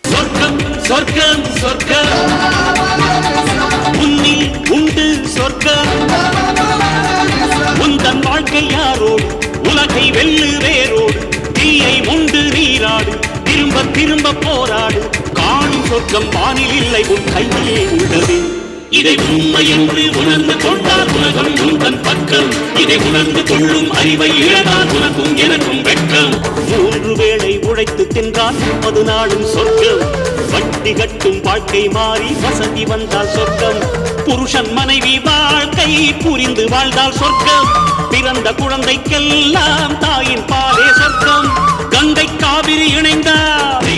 சொர்க்கம் சொர்க்கம் சொர்க்கம். உன்னில் உண்டு சொர்க்கம். உந்தன் வாழ்க்கை யாரோடு உலகை வெல்லு வேரோடு தீயை உண்டு நீராடு திரும்ப திரும்ப போராடு. காணும் சொர்க்கம் வானில் இல்லை உன் கையிலே உள்ளது. இதை உண்மை என்று உணர்ந்து கொண்டால் உலகம் உந்தன் பக்கம். இதை உணர்ந்து கொள்ளும் அறிவை இழந்தால் உனக்கும் எனக்கும் வெட்கம். மூன்று வேளை உழைத்து தின்றால் முப்பது நாளும் சொர்க்கம். வட்டி கட்டும் வாழ்க்கை மாறி வசதி வந்தால் சொர்க்கம். புருஷன் மனைவி வாழ்க்கை புரிந்து வாழ்ந்தால் சொர்க்கம். பிறந்த குழந்தைக்கெல்லாம் தாயின் பாலே சொர்க்கம். கங்கை காவிரி இணைந்தால்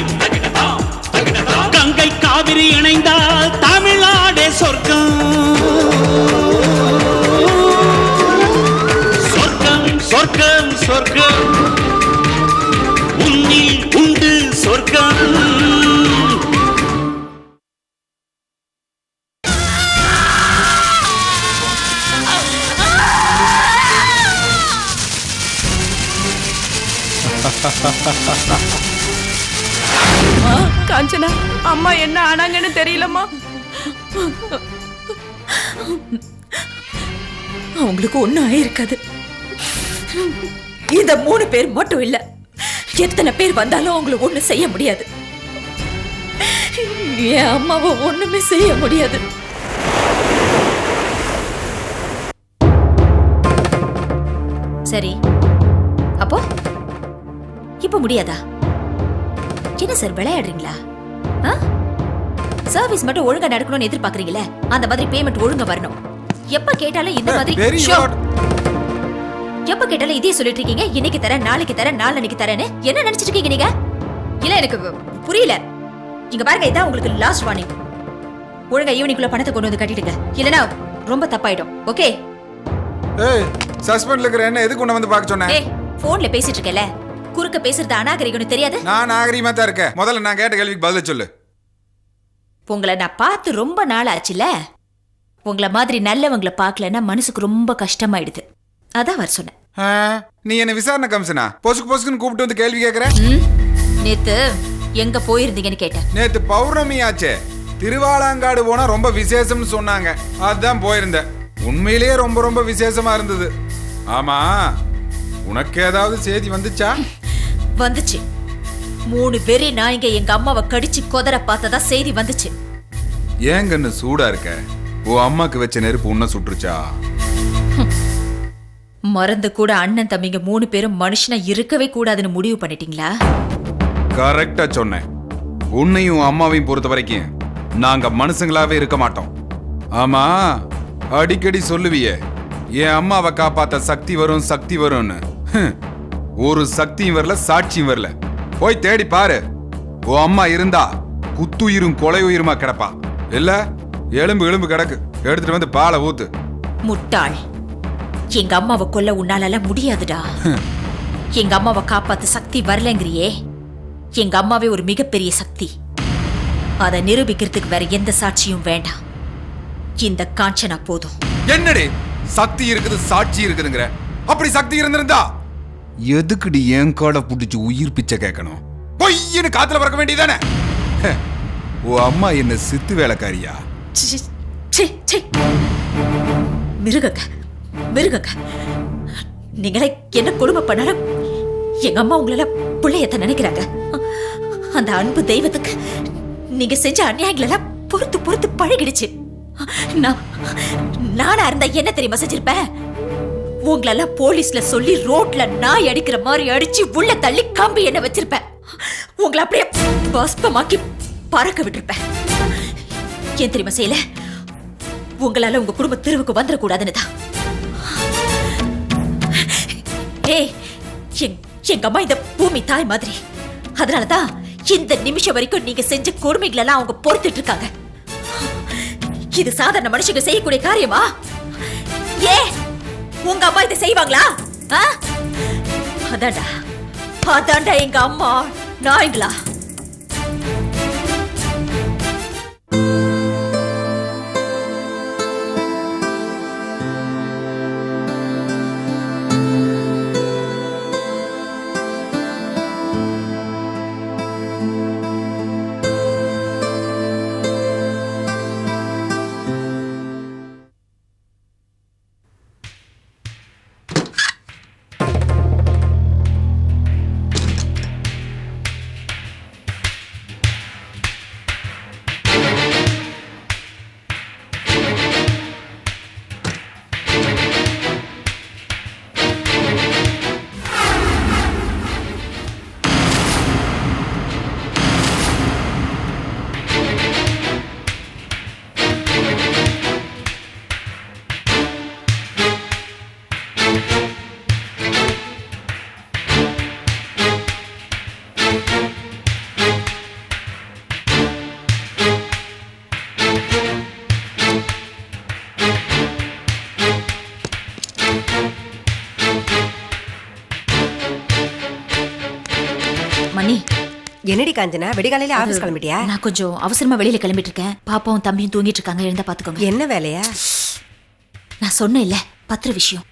கங்கை காவிரி தமிழ்நாடே சொர்க்கம். சொர்க்கம் சொர்க்கம் சொர்க்கம். உன்னில் உண்டு சொர்க்கம். காஞ்சனா அம்மா என்ன ஆனாங்கன்னு தெரியலம்மா. அவங்களுக்கு ஒன்றும் ஆயிருக்காது. இந்த மூணு பேர் மட்டும் இல்ல. எத்தனை பேர் வந்தாலும் அவங்களுக்கு ஒன்றும் செய்ய முடியாது. என் அம்மாவை ஒண்ணுமே செய்ய முடியாது. சரி. அப்போ? இப்போ முடியாதா? என்ன சார் விளையாடுறீங்களா? ஆ? சர்வீஸ் மட்டும் ஒழுங்கா நடக்கணும்னு எதிர்பார்க்கறீங்களே? அந்த மாதிரி பேமெண்ட் ஒழுங்கா வரணும். எப்ப கேட்டாலும் இந்த மாதிரி எப்ப கேட்டாலும் இதே சொல்லிட்டு இருக்கீங்க இன்னைக்கு தரேன் நாளைக்கு தரேன் நாளைக்கு தரேன்னு என்ன நினைச்சிட்டு இருக்கீங்க நீங்க? இல்ல எனக்கு பு- புரியல. இங்க பாருங்க இதான் உங்களுக்கு லாஸ்ட் வார்னிங் ஒழுங்கா ஈவினிங்குள்ள பணத்தை கொண்டு வந்து கட்டிடுங்க. இல்லனா ரொம்ப தப்பாயிடும். ஓகே ஏய் சஸ்பெண்ட்ல இருக்கிற என்ன எதுக்கு உன்னை வந்து பார்க்க சொன்னேன்? ஏய் போன்ல பேசிட்டு இருக்கல குறுக்க பேசுறது அநாகரிகம்னு தெரியாது? நான் நாகரிகமா தான் இருக்கேன். முதல்ல நான் கேட்ட கேள்விக்கு பதில சொல்லு. உங்களை நான் பார்த்து ரொம்ப நாள் ஆச்சுல உங்களை மாதிரி நல்லவங்களை பார்க்கலன்னா மனசுக்கு ரொம்ப கஷ்டமாயிடுது. அதான் வர சொன்னேன். ஆ, நீ என்ன விசாரணை கமிஷனா? பொசுக்கு பொசுக்குன்னு கூப்பிட்டு வந்து கேள்வி கேட்கற ம்? நேத்து எங்க போயிருந்தீங்கன்னு கேட்டேன். நேத்து பௌர்ணமி ஆச்சே திருவாலாங்காடு போனா ரொம்ப விசேஷம்னு சொன்னாங்க. அதான் போயிருந்தேன். உண்மையிலேயே ரொம்ப ரொம்ப விசேஷமா இருந்தது. ஆமா உனக்கு ஏதாவது செய்தி வந்துச்சா? வந்துச்சு. மூணு வெறி நாய்ங்க எங்க அம்மாவை கடிச்சு கொதற பார்த்ததா செய்தி வந்துச்சு. ஏங்கன்னு சூடா இருக்க? உன் அம்மாக்கு வச்ச நெருப்பு உன்ன சுட்டுருச்சா? மறந்து கூட அண்ணன் தம்பிங்க மூணு பேரும் மனுஷனா இருக்கவே கூடாதுன்னு முடிவு பண்ணிட்டீங்களா? கரெக்டா சொன்னேன். உன்னையும் உன் அம்மாவையும் பொறுத்த வரைக்கும் நாங்க மனுஷங்களாவே இருக்க மாட்டோம். ஆமா அடிக்கடி சொல்லுவியே என் அம்மாவை காப்பாத்த சக்தி வரும் சக்தி வரும்னு. ஒரு சக்தியும் வரல சாட்சியும் வரல. போய் தேடி பாரு. உன் அம்மா இருந்தா குத்துயிரும் கொலை உயிருமா கிடப்பா. இல்ல எலும்பு எலும்பு கிடக்கு. எடுத்துட்டு வந்து பாலை ஊத்து. முட்டாள். எங்க அம்மாவை கொல்ல உன்னால முடியாதுடா. எங்க அம்மாவை காப்பாத்த சக்தி வரலங்கிறியே. எங்க அம்மாவே ஒரு மிகப்பெரிய சக்தி. அதை நிரூபிக்கிறதுக்கு வேற எந்த சாட்சியும் வேண்டாம். இந்த காஞ்சனா போதும். என்னடி? சக்தி இருக்குது சாட்சி இருக்குதுங்கிற. அப்படி சக்தி இருந்திருந்தா எதுக்குடி என் காடை பிடிச்சி உயிர் பிச்சை கேட்கணும்? பொய்ன்னு காத்துல பறக்க வேண்டியதானே ஓ அம்மா என்ன சித்து வேலைக்காரியா? சி, சி, மிருகங்க மிருகங்க. நீங்களே என்ன கொடுமை பண்ணாலும் எங்க அம்மா உங்களால பிள்ளையத்த நினைக்கிறாங்க. அந்த அன்பு தெய்வத்துக்கு நீங்க செஞ்ச அநியாயங்களெல்லாம் பொறுத்து பொறுத்து பழகிடுச்சு. நான் நானா இருந்தா என்ன தெரியுமா செஞ்சிருப்பேன்? உங்களெல்லாம் போலீஸ்ல சொல்லி ரோட்ல நாய் அடிக்கிற மாதிரி அடிச்சு உள்ள தள்ளி கம்பி என்ன வச்சிருப்பேன். உங்களை அப்படியே பஸ்பமாக்கி பறக்க விட்டிருப்பேன். ஏன் தெரியுமா செய்யல? உங்களால உங்க குடும்ப தெருவுக்கு வந்துடக்கூடாதுன்னு தான். ஏய் எங்- எங்க அம்மா இந்த பூமி தாய் மாதிரி. அதனாலதான் இந்த நிமிஷம் வரைக்கும் நீங்க செஞ்ச கொடுமைகள் எல்லாம் அவங்க பொறுத்துட்டு இருக்காங்க. இது சாதாரண மனுஷங்க செய்யக்கூடிய காரியமா? ஏ உங்க அம்மா இதை செய்வாங்களா? ஆ? அதான்டா அதான்டா எங்க அம்மா. நாய்ங்களா? மணி. என்னடி காஞ்சனா? வெடிகாலையில ஆபீஸ் கிளம்பிட்டியா? நான் கொஞ்சம் அவசரமா வெளியில கிளம்பிட்டு இருக்கேன் பாப்பாவும் தம்பியும் தூங்கிட்டு இருக்காங்க. எழுந்தா பாத்துக்கோங்க. என்ன வேலையா? நான் சொன்னேன் இல்ல பத்திர விஷயம்.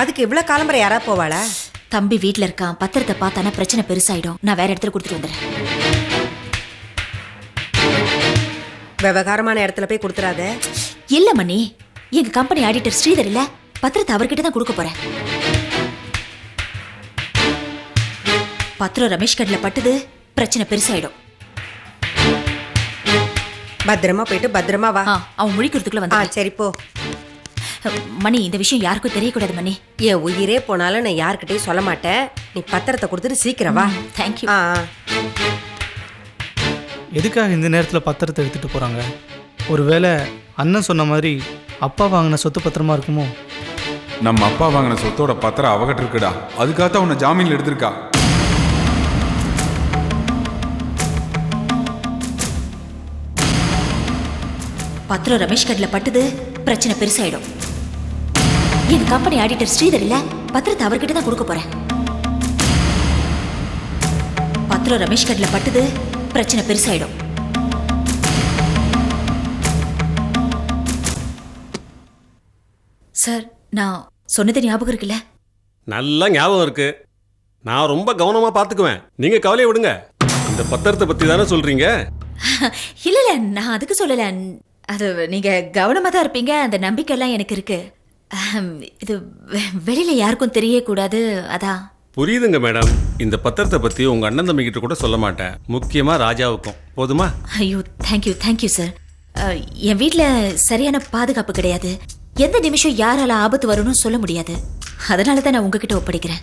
அதுக்கு இவ்வளவு காலம்பரை யாரா போவாளா? தம்பி வீட்ல இருக்கான். பத்திரத்தை பார்த்தானா பிரச்சனை பெருசாயிடும். நான் வேற இடத்துல கொடுத்துட்டு வந்துடுறேன். விவகாரமான இடத்துல போய் கொடுத்துறாத. இல்ல மணி. எங்க கம்பெனி ஆடிட்டர் ஸ்ரீதர் இல்ல. பத்திரத்தை அவர்கிட்ட தான் கொடுக்க போறேன். பத்திரம் ரமேஷ் கண்ணில் பட்டுது பிரச்சனை பெருசாயிடும். பத்திரமா போயிட்டு பத்திரமா வா. ஆ, அவன் முழிக்கிறதுக்குள்ள ஆ வந்து சரி போ. மணி இந்த விஷயம் யாருக்கும் தெரியக்கூடாது மணி. என் உயிரே போனாலும் நான் யார்கிட்டயும் சொல்ல மாட்டேன். நீ பத்திரத்தை கொடுத்துட்டு சீக்கிரம் வா. தேங்க்யூ ஆ ஆ. எதுக்காக இந்த நேரத்தில் பத்திரத்தை எடுத்துகிட்டு போகிறாங்க ஒருவேளை அண்ணன் சொன்ன மாதிரி அப்பா வாங்கின சொத்து பத்திரமா இருக்குமோ? நம்ம அப்பா வாங்கின சொத்தோட பத்திரம் அவகிட்ட இருக்குடா. அதுக்காக உன்னை ஜாமீன்ல எடுத்திருக்கா. பத்திரம் ரமேஷ் கண்ணில் பட்டுது பிரச்சனை பெருசாயிடும். எங்க கம்பெனி ஆடிட்டர் ஸ்ரீதர் இல்ல பத்திரத்தை அவர்கிட்ட தான் கொடுக்க போறேன். பத்திரம் ரமேஷ் கண்ணில் பட்டுது பிரச்சனை பெருசாயிடும். சார் நான் சொன்னது ஞாபகம் இருக்குல்ல? நல்லா ஞாபகம் இருக்கு. நான் ரொம்ப கவனமா பாத்துக்குவேன் நீங்க கவலையை விடுங்க. இந்த பத்திரத்தை பத்தி தானே சொல்றீங்க? இல்ல இல்ல நான் அதுக்கு சொல்லல. அது நீங்க கவனமா தான் இருப்பீங்க. அந்த நம்பிக்கை எல்லாம் எனக்கு இருக்கு. இது வெளியில யாருக்கும் தெரியக்கூடாது. அதான். புரியுதுங்க மேடம். இந்த பத்திரத்தை பத்தி உங்க அண்ணன் தம்பி கிட்ட கூட சொல்ல மாட்டேன். முக்கியமா ராஜாவுக்கும். போதுமா? ஐயோ தேங்க்யூ தேங்க்யூ சார் என் வீட்டில் சரியான பாதுகாப்பு கிடையாது. எந்த நிமிஷம் யாரால ஆபத்து வரும்னு சொல்ல முடியாது. அதனால தான் நான் உங்ககிட்ட ஒப்படைக்கிறேன்.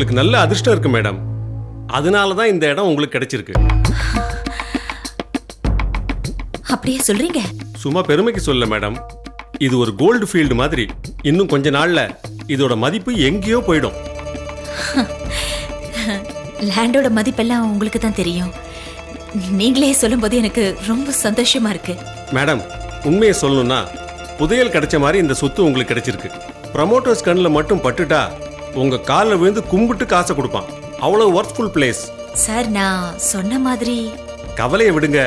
உங்களுக்கு நல்ல அதிர்ஷ்டம் இருக்கு மேடம். அதனால தான் இந்த இடம் உங்களுக்கு கிடைச்சிருக்கு. அப்படியே சொல்றீங்க? சும்மா பெருமைக்கு சொல்ல மேடம். இது ஒரு கோல்டு ஃபீல்டு மாதிரி. இன்னும் கொஞ்ச நாள்ல இதோட மதிப்பு எங்கேயோ போயிடும். லேண்டோட மதிப்பெல்லாம் உங்களுக்கு தான் தெரியும். நீங்களே சொல்லும்போது எனக்கு ரொம்ப சந்தோஷமா இருக்கு. மேடம் உண்மையை சொல்லணும்னா புதையல் கிடைச்ச மாதிரி இந்த சொத்து உங்களுக்கு கிடைச்சிருக்கு. ப்ரமோட்டர்ஸ் கண்ணில் மட்டும் பட்டுட்டா உங்க காலில் விழுந்து கும்பிட்டு காசை கொடுப்பான். அவ்வளவு ஒர்த்ஃபுல் பிளேஸ் சார் நான் சொன்ன மாதிரி. கவலையை விடுங்க.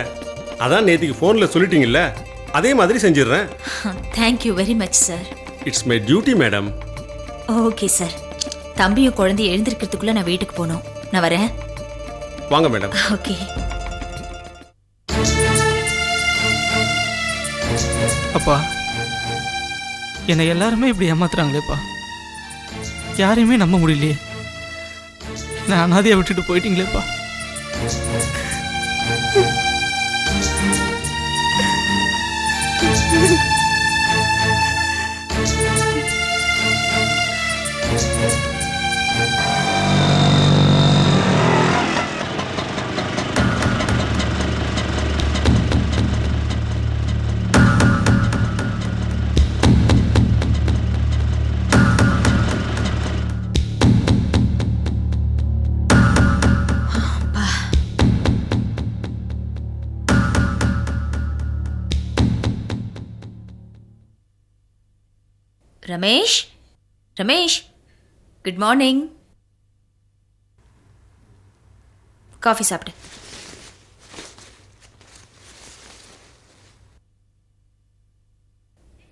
அதான் நேத்திக்கு ஃபோனில் சொல்லிட்டீங்கல்ல? அதே மாதிரி செஞ்சிடுறேன். Thank you very much sir it's my duty madam okay sir தம்பியும் குழந்தையும் எழுந்திருக்கிறதுக்குள்ள நான் வீட்டுக்கு போகணும். நான் வரேன். வாங்க மேடம் ஓகே அப்பா என்னை எல்லாருமே இப்படி ஏமாத்துறாங்களேப்பா. யாரையுமே நம்ப முடியலையே. நான் அனாதையை விட்டுட்டு போயிட்டீங்களேப்பா. Ramesh? Ramesh good morning coffee சாப்பிடு.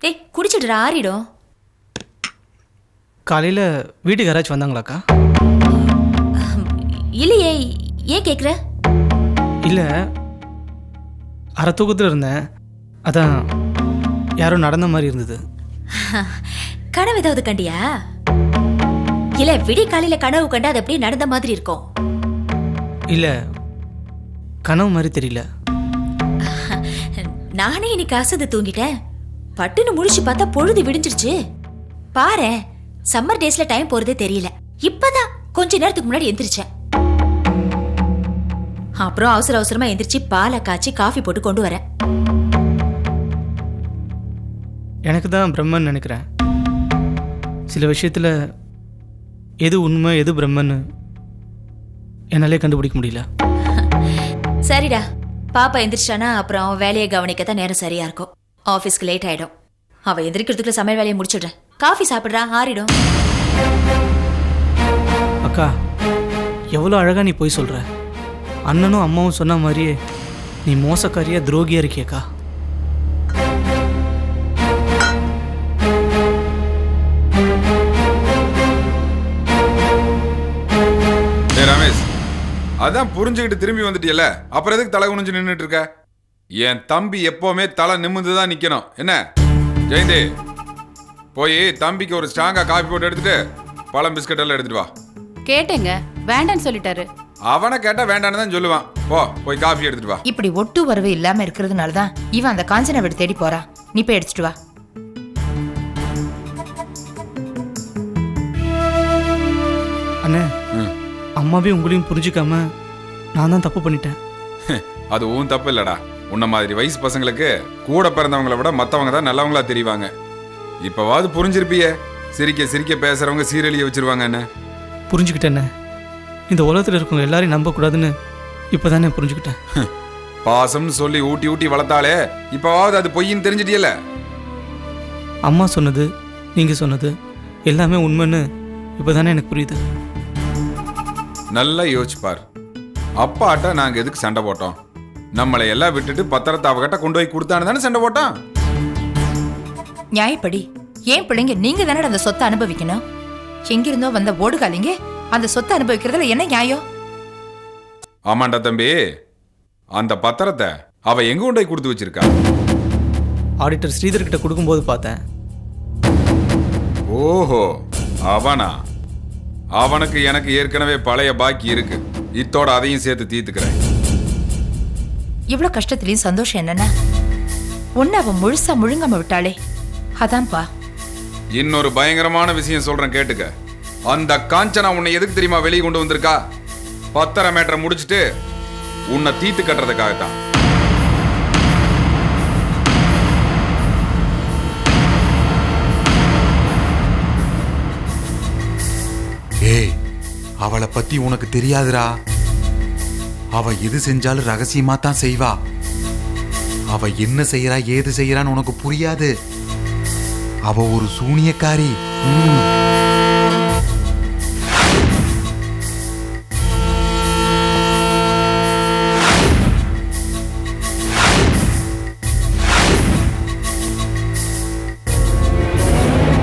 ஏய் குடிச்சிடுற ஆறிடும் காலையில் வீட்டுக்கு யாராச்சும் வந்தாங்களாக்கா? இல்லையே ஏன் கேட்குற இல்லை அரை தூக்கத்தில் இருந்தேன். அதான் யாரோ நடந்த மாதிரி இருந்தது. கனவு ஏதாவது கண்டியா? இல்ல விடி காலையில கனவு கண்டா அது அப்படியே நடந்த மாதிரி இருக்கும்? இல்லை கனவு மாதிரி தெரியல. நானே இன்னைக்கு அசந்து தூங்கிட்டேன். பட்டுன்னு முழிச்சு பார்த்தா பொழுது விடிஞ்சிருச்சு. பாரேன் சம்மர் டேஸ்ல டைம் போறதே தெரியல. இப்பதான் கொஞ்ச நேரத்துக்கு முன்னாடி எந்திரிச்சேன். அப்புறம் அவசர அவசரமா எந்திரிச்சு பாலை காய்ச்சி காஃபி போட்டு கொண்டு வரேன். எனக்கு தான் பிரம்மன் நினைக்கிறேன். சில விஷயத்தில் எது உண்மை எது பிரம்மன்னு என்னாலே கண்டுபிடிக்க முடியல. சரிடா. பாப்பா எந்திரிச்சானா அப்புறம் அவன் வேலையை கவனிக்க தான் நேரம் சரியா இருக்கும். ஆஃபீஸ்க்கு லேட் ஆயிடும். அவ எந்திரிக்கிறதுக்குள்ள சமையல் வேலையை முடிச்சிடுறேன். காஃபி சாப்பிடுறா ஆறிடும். அக்கா எவ்வளோ அழகாக நீ போய் சொல்கிற அண்ணனும் அம்மாவும் சொன்ன மாதிரியே நீ மோசக்காரியா துரோகியா இருக்கியக்கா. அதான் புரிஞ்சுக்கிட்டு திரும்பி வந்துட்டியல அப்புறம் எதுக்கு தலை குனிஞ்சு நின்றுட்டு இருக்க என் தம்பி எப்பவுமே தலை நிமிர்ந்து தான் நிக்கணும். என்ன? ஜெயந்தி போய் தம்பிக்கு ஒரு ஸ்ட்ராங்கா காஃபி போட்டு எடுத்துட்டு பழம் பிஸ்கட் எல்லாம் எடுத்துட்டு வா. கேட்டேங்க. வேண்டான்னு சொல்லிட்டாரு. அவனை கேட்டா வேண்டான்னு தான் சொல்லுவான். போ போய் காஃபி எடுத்துட்டு வா. இப்படி ஒட்டு வரவு இல்லாம இருக்கிறதுனால தான் இவன் அந்த காஞ்சனா வீடு தேடி போறான் நீ போய் எடுத்துட்டு வா. அண்ணே. அம்மாவே உங்களையும் புரிஞ்சுக்காம நான் தான் தப்பு பண்ணிட்டேன். அது உன் தப்பு இல்லடா. உன்ன மாதிரி வயசு பசங்களுக்கு கூட பிறந்தவங்கள விட மத்தவங்க தான் நல்லவங்களா தெரிவாங்க. இப்பவாவது புரிஞ்சிருப்பியே. சிரிக்க சிரிக்க பேசுறவங்க சீரழிய வச்சிருவாங்க என்ன? புரிஞ்சுக்கிட்டேண்ணே இந்த உலகத்தில் இருக்கவங்க எல்லாரையும் நம்பக்கூடாதுன்னு இப்போ தானே புரிஞ்சுக்கிட்டேன் பாசம்னு சொல்லி ஊட்டி ஊட்டி வளர்த்தாலே இப்பவாவது அது பொய்ன்னு தெரிஞ்சிட்டியல அம்மா சொன்னது நீங்கள் சொன்னது எல்லாமே உண்மைன்னு இப்போ தானே எனக்கு புரியுது. நல்லா யோசிச்சு பார். அப்பாட்ட நாங்க எதுக்கு சண்டை போட்டோம்? நம்மளை எல்லாம் விட்டுட்டு பத்திரத்தை அவகிட்ட கொண்டு போய் கொடுத்தான்னு தானே சண்டை போட்டோம்? நியாயப்படி. ஏன் பிள்ளைங்க நீங்க தானே அந்த சொத்தை அனுபவிக்கணும்? எங்கிருந்தோ வந்த ஓடுகாலிங்க அந்த சொத்தை அனுபவிக்கிறதுல என்ன நியாயம்? ஆமாண்டா தம்பி. அந்த பத்திரத்தை அவ எங்க கொண்டு போய் கொடுத்து வச்சிருக்கா? ஆடிட்டர் ஸ்ரீதர் கிட்ட கொடுக்கும்போது பார்த்தேன். ஓஹோ அவனா? அவனுக்கு எனக்கு ஏற்கனவே பழைய பாக்கி இருக்கு. இத்தோட அதையும் சேர்த்து தீர்த்துக்கிறேன். இவ்வளவு கஷ்டத்துலயும் சந்தோஷம் என்னன்னா? ஒன்னு அவன் முழுசா முழுங்காம விட்டாளே. அதான்ப்பா இன்னொரு பயங்கரமான விஷயம் சொல்றேன் கேட்டுக்க. அந்த காஞ்சனா உன்னை எதுக்கு தெரியுமா வெளியே கொண்டு வந்திருக்கா? பத்தரை மேட்டரை முடிச்சிட்டு உன்னை தீத்து கட்டுறதுக்காகத்தான். அவளை பத்தி உனக்கு தெரியாதுடா. அவ எது செஞ்சாலும் ரகசியமா தான் செய்வா. அவ என்ன செய்யறா ஏது செய்யறான்னு உனக்கு புரியாது. அவ ஒரு சூனியக்காரி.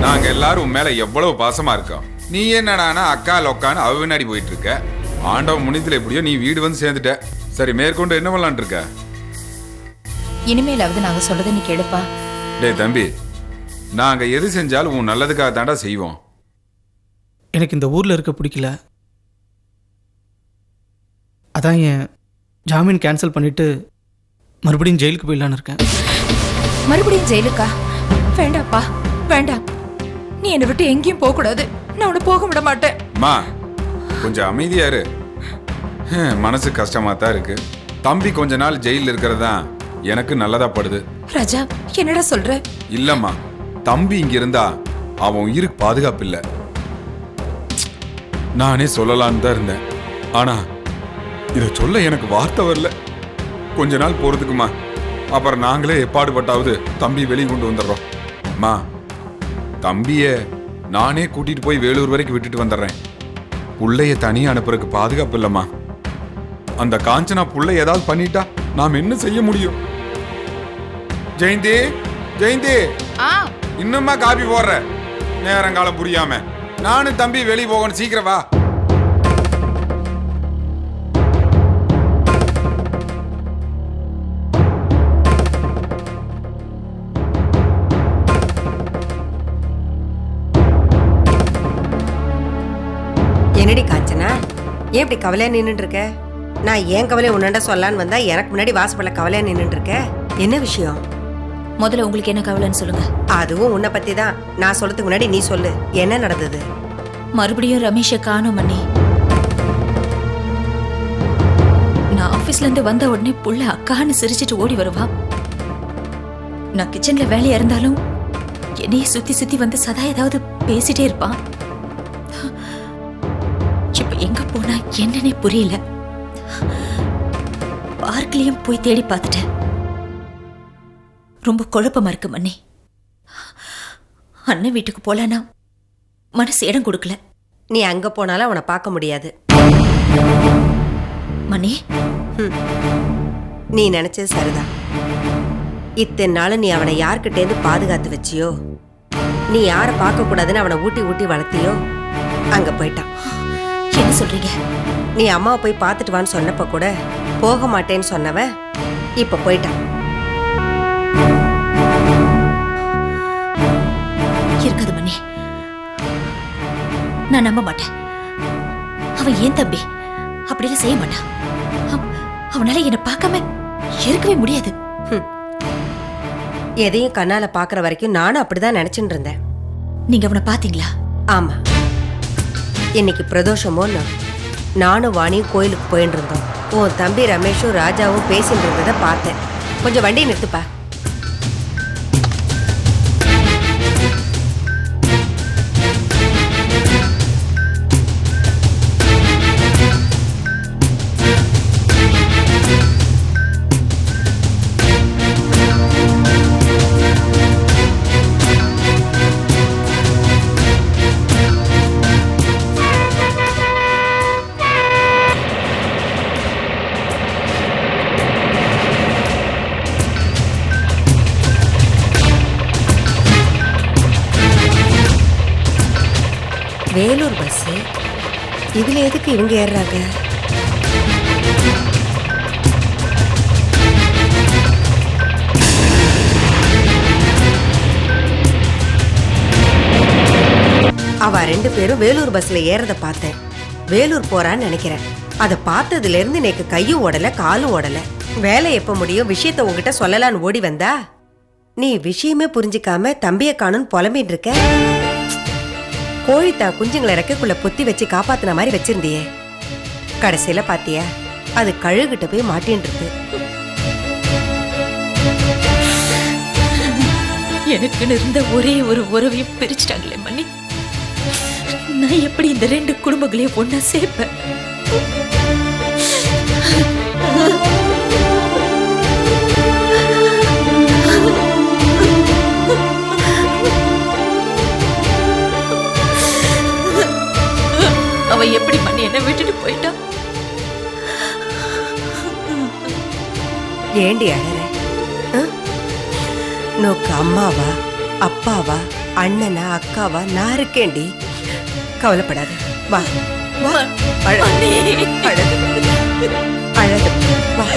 நாங்க எல்லாரும் மேல எவ்வளவு பாசமா இருக்கோம். நீ என்னடானா அக்கா லொக்கான்னு அவ பின்னாடி போயிட்டு இருக்க ஆண்டவன் முனித்துல எப்படியோ நீ வீடு வந்து சேர்ந்துட்ட. சரி மேற்கொண்டு என்ன பண்ணலான் இருக்க? இனிமேலாவது நாங்க சொல்றதை நீ கேளுப்பா. டேய் தம்பி நாங்க எது செஞ்சாலும் உன் நல்லதுக்காக தாண்டா செய்வோம். எனக்கு இந்த ஊரில் இருக்க பிடிக்கல. அதான் என் ஜாமீன் கேன்சல் பண்ணிவிட்டு மறுபடியும் ஜெயிலுக்கு போயிடலான்னு இருக்கேன். மறுபடியும் ஜெயிலுக்கா? வேண்டாப்பா வேண்டாம். நீ என்னை விட்டு எங்கேயும் போக கூடாது நான் உன்னை போக விட மாட்டேன். மா கொஞ்சம் அமைதியா இரு. மனசு கஷ்டமா தான் இருக்கு. தம்பி கொஞ்ச நாள் ஜெயிலில் இருக்கிறது தான் எனக்கு நல்லதா படுது. ராஜா என்னடா சொல்ற? இல்லம்மா தம்பி இங்க இருந்தா அவன் உயிருக்கு பாதுகாப்பு இல்ல. நானே சொல்லலான்னு தான் இருந்தேன். ஆனா இத சொல்ல எனக்கு வார்த்தை வரல. கொஞ்ச நாள் போறதுக்குமா அப்புறம் நாங்களே எப்பாடுபட்டாவது தம்பி வெளியே கொண்டு வந்துடுறோம். மா தம்பிய நானே கூட்டிட்டு போய் வேலூர் வரைக்கும் விட்டுட்டு வந்துடுறேன். புள்ளைய தனியா அனுப்புறதுக்கு பாதுகாப்பு இல்லம்மா. அந்த காஞ்சனா புள்ளை ஏதாவது பண்ணிட்டா நாம் என்ன செய்ய முடியும்? ஜெயந்தி ஜெயந்தி. ஆ. இன்னுமா காபி போடுற. நேரங்காலம் புரியாம. நானும் தம்பி வெளியே போகணும் சீக்கிரம் வா. ஏன் இப்படி கவலையா நின்னுட்டு இருக்க? நான் ஏன் கவலையை உன்னண்ட சொல்லலான்னு வந்தா எனக்கு முன்னாடி வாசப்படல கவலையா நின்னுட்டு இருக்க? என்ன விஷயம்? முதல்ல உங்களுக்கு என்ன கவலைன்னு சொல்லுங்க. அதுவும் உன்னை பத்தி தான். நான் சொல்றதுக்கு முன்னாடி நீ சொல்லு. என்ன நடந்தது? மறுபடியும் ரமேஷை காணும் அண்ணி. நான் ஆபீஸ்ல இருந்து வந்த உடனே புள்ள அக்கான்னு சிரிச்சிட்டு ஓடி வருவா. நான் கிச்சன்ல வேலையா இருந்தாலும் என்னைய சுத்தி சுத்தி வந்து சதா ஏதாவது பேசிட்டே இருப்பான். என்னன்னே புரியல. பார்க்லயும் போய் தேடி பார்த்துட்டேன். ரொம்ப குழப்பமா இருக்கு மண்ணி அண்ணன் வீட்டுக்கு போலானா மனசு இடம் கொடுக்கல. நீ அங்க போனாலும் அவனை பார்க்க முடியாது. மணி நீ நினைச்சது சரிதான். இத்தனை நாள் நீ அவனை யார்கிட்டேருந்து பாதுகாத்து வச்சியோ? நீ யாரை பார்க்க கூடாதுன்னு அவனை ஊட்டி ஊட்டி வளர்த்தியோ? அங்க போயிட்டான். என்ன சொல்றீங்க? நீ அம்மாவை போய் பார்த்துட்டு வான்னு சொன்னப்ப கூட போக மாட்டேன்னு சொன்னவன் இப்ப போயிட்டான் இருக்காது மணி நான் நம்ப மாட்டேன். அவன் ஏன் தம்பி? அப்படிலாம் செய்ய மாட்டான் அவ- அவனால என்னை பார்க்காம இருக்கவே முடியாது. எதையும் கண்ணால பாக்குற வரைக்கும் நானும் அப்படிதான் நினைச்சுட்டு இருந்தேன். நீங்க அவனை பாத்தீங்களா ஆமா. இன்னைக்கு பிரதோஷமோன்னு நானும் வாணியும் கோயிலுக்கு போயின்னு இருந்தோம். உன் தம்பி ரமேஷும் ராஜாவும் பேசிட்டு இருந்ததை பார்த்தேன். கொஞ்சம் வண்டியை நிறுத்துப்பா. இதுல எதுக்கு இவங்க ஏறுறாங்க? அவ ரெண்டு பேரும் வேலூர் பஸ்ல ஏறத பார்த்தேன். வேலூர் போறான்னு நினைக்கிறேன். அதை பார்த்ததுல இருந்து எனக்கு கையும் ஓடல காலும் ஓடல. வேலை எப்ப முடியும்? விஷயத்த உங்ககிட்ட சொல்லலான்னு ஓடி வந்தா? நீ விஷயமே புரிஞ்சுக்காம தம்பிய காணும்னு புலம்பின்னு இருக்க? கோழித்தா குஞ்சுங்களை ரெக்கைக்குள்ள பொத்தி வச்சு காப்பாத்துன மாதிரி வச்சிருந்தியே. கடைசியில பாத்தியா அது கழுகிட்ட போய் மாட்டின்னு இருக்கு எனக்குன்னு இருந்த ஒரே ஒரு உறவையும் பிரிச்சிட்டாங்களே மணி நான் எப்படி இந்த ரெண்டு குடும்பங்களையும் ஒன்னா சேர்ப்பேன்? ஏண்டி அழற நோக்கு அம்மாவா அப்பாவா அண்ணனா அக்காவா நான் இருக்கேண்டி கவலைப்படாத. வா. வா. அழகு. அழகு. அழகு வா.